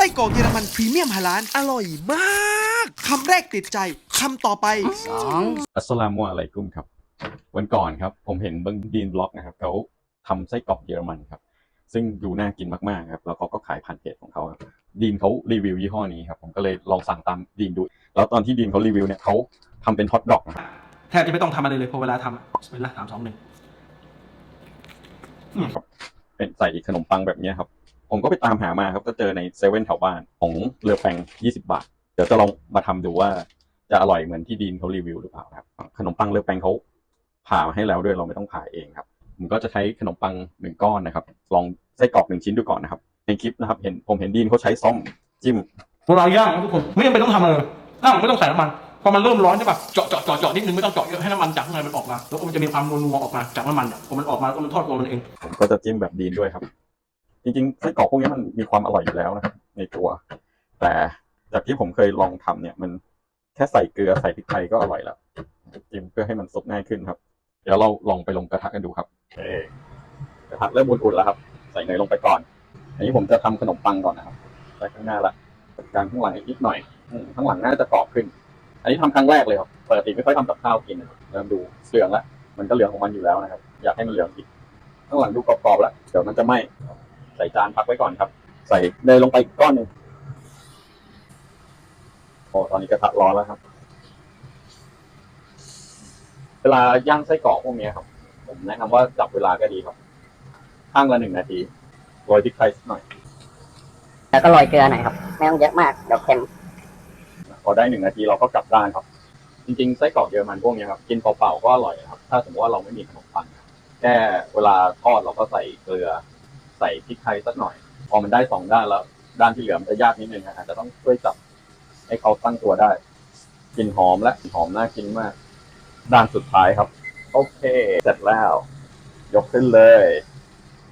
ส้กรอกเยอรมันพรีเมียมฮาลานอร่อยมากคำแรกติดใจคำต่อไปสองอัสสลามุอะลัยกุมครับ วันก่อนครับ ผมเห็นเบังดีนบล็อกนะครับเขาทำไส้กรอกเยอรมันครับ ซึ่งดูน่ากินมากๆครับแล้วเขาก็ขายผ่านเพจของเขาครับดีนเขารีวิวยี่ห้อนี้ครับ ผมก็เลยลองสั่งตามดีนดู แล้วตอนที่ดีนเขารีวิวเนี่ยเขาทำเป็นฮอทดอกนะครับแทบจะไม่ต้องทำอะไรเลยพอเวลาทำอะเป็นละสามสองหนึ่งเป็นใส่ขนมปังแบบเนี้ยครับ ผมก็ไปตามหามาครับก็เจอในเซเว่นแถวบ้านของเรือแปง20 บาท เดี๋ยวจะลองมาทำดูว่า จะอร่อยเหมือนที่ดีนเขารีวิวหรือเปล่าครับ ขนมปังเรือแปงเขาผ่ามาให้แล้วด้วยเราไม่ต้องผ่าเองครับ ผมก็จะใช้ขนมปังหนึ่งก้อนนะครับ ลองไส้กรอกหนึ่งชิ้นดูก่อนนะครับในคลิปนะครับ เห็นผมเห็นดีนเขาใช้ซ่อมจิ้มเวลาย่างนะทุกคนไม่จำเป็นต้องทำอะไรเลยย่างไม่ต้องใส่น้ำมันพอมันเริ่มร้อนใช่ปะเจาะเจาะเจาะเจาะนิดนึงไม่ต้องเจาะเยอะให้น้ำมันจากข้างในมันออกมาแล้วมันจะมีความนัวๆออกมาจากน้ำมันเนี่ยพอมันออกมาแล้วก็มันทอดตัวมันเองผมก็จะจิ้มแบบดีนด้วยครับ จริงๆไส้กรอกพวกนี้มันมีความอร่อยอยู่แล้วนะครับ ในตัว แต่จากที่ผมเคยลองทำเนี่ย มันแค่ใส่เกลือใส่พริกไทยก็อร่อยแล้วจิ้มเพื่อให้มันสุกง่ายขึ้นครับ เดี๋ยวเราลองไปลงกระทะกันดูครับโอเคกระทะเริ่มอุ่นๆแล้วครับ ใส่เนยลงไปก่อน อันนี้ผมจะทำขนมปังก่อนนะครับใส่ข้างหน้าละจัดการข้างหลังอีกนิดหน่อยข้างหลังน่าจะกรอบขึ้น อันนี้ทำครั้งแรกเลยครับปกติไม่ค่อยทำกับข้าวกินเริ่มดูเหลืองแล้วมันก็เหลืองของมันอยู่แล้วนะครับ อยากให้มันเหลืองอีกข้างหลังดูกรอบๆแล้วเดี๋ยวมันจะไหม้ ใส่จานพักไว้ก่อนครับ ใส่เนยลงไปก้อนหนึ่งโอ้ตอนนี้กระทะร้อนแล้วครับ เวลาย่างไส้กรอกพวกนี้ครับ ผมแนะนำว่าจับเวลาก็ดีครับ ข้างละหนึ่งนาทีโรยพริกไทยสักหน่อย แล้วก็โรยเกลือหน่อยครับ ไม่ต้องเยอะมากเดี๋ยวเค็มพอได้หนึ่งนาทีเราก็กลับด้านครับ จริงๆไส้กรอกเยอรมันพวกนี้ครับ กินเปล่าๆก็อร่อยนะครับ ถ้าสมมติว่าเราไม่มีขนมปังครับแค่เวลาทอดเราก็ใส่เกลือ ใส่พริกไทยสักหน่อย พอมันได้สองด้านแล้ว ด้านที่เหลือมันจะยากนิดนึงครับอาจจะต้องช่วยจับให้เขาตั้งตัวได้กลินหอมและหอมน่ากินมาก ด้านสุดท้ายครับ โอเค เสร็จแล้ว ยกขึ้นเลย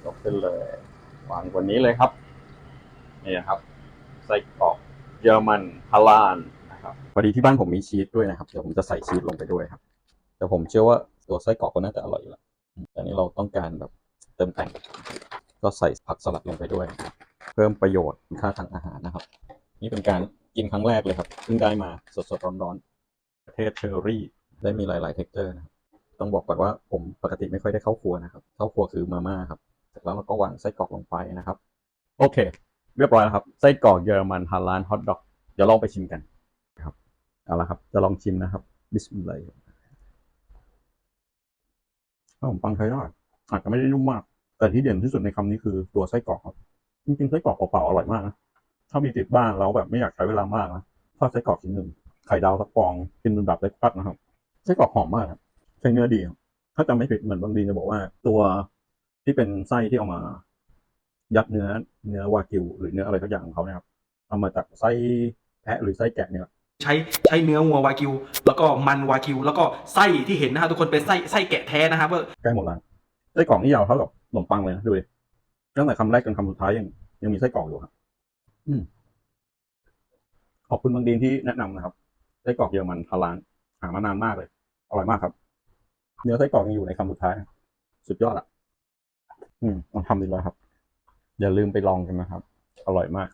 ยกขึ้นเลยวางบนนี้เลยครับ นี่นะครับไส้กรอกเยอรมันฮาลานนะครับพอดีที่บ้านผมมีชีสด้วยนะครับ เดี๋ยวผมจะใส่ชีสลงไปด้วยครับ แต่ผมเชื่อว่าตัวไส้กรอกก็น่าจะอร่อยอยู่แล้วแต่นี้เราต้องการแบบเติมแต่ง ก็ใส่ผักสลัดลงไปด้วย เพิ่มประโยชน์คุณค่าทางอาหารนะครับ นี่เป็นการกินครั้งแรกเลยครับเพิ่งได้มาสดๆร้อนๆประเทศเชอร์รี่ได้มีหลายๆเท็กเจอร์นะครับต้องบอกก่อนว่าผมปกติไม่ค่อยได้เข้าครัวนะครับ เข้าครัวคือมาม่าครับเสร็จแล้วเราก็วางไส้กรอกลงไปนะครับ โอเค เรียบร้อยแล้วครับไส้กรอกเยอรมันฮาลานฮอทดอกเดี๋ยวลองไปชิมกันครับเอาละครับ จะลองชิมนะครับบิสมิลลาห์ขนมปังไทยทอดอาจจะไม่ได้นุ่มมาก แต่ที่เด่นที่สุดในคำนี้คือตัวไส้กรอกครับจริงๆไส้กรอกเปล่าๆอร่อยมากนะถ้ามีติดบ้านแล้วแบบไม่อยากใช้เวลามากนะทอดไส้กรอกชิ้นหนึ่งไข่ดาวสักฟองกินเป็นแบบเล็กปัดนะครับไส้กรอกหอมมากครับใช้เนื้อดีครับถ้าจำไม่ผิดเหมือนบางดีนจะบอกว่า ตัวที่เป็นไส้ที่เอามา ยัดเนื้อ เนื้อวากิว หรือเนื้ออะไรสักอย่างของเขาเนี่ยครับเอามาจากไส้แพะหรือไส้แกะเนี่ยใช้ใช้เนื้อวัววากิว แล้วก็มันวากิว แล้วก็ไส้ที่เห็นนะฮะทุกคนเป็นไส้ไส้แกะแท้นะครับว่าใกล้หมดแล้วไส้กรอกนี่ยาวเท่ากับ ขนมปังเลยนะดูดิตั้งแต่คำแรกจนคำสุดท้ายยังยังมีไส้กรอกอยู่ครับอืมขอบคุณบางดีนที่แนะนำนะครับไส้กรอกเยอรมันทาลานหามานานมากเลยอร่อยมากครับ เนื้อไส้กรอกยังอยู่ในคำสุดท้าย สุดยอดอะ อืมลองทำดีแล้วครับ อย่าลืมไปลองกันนะครับ อร่อยมาก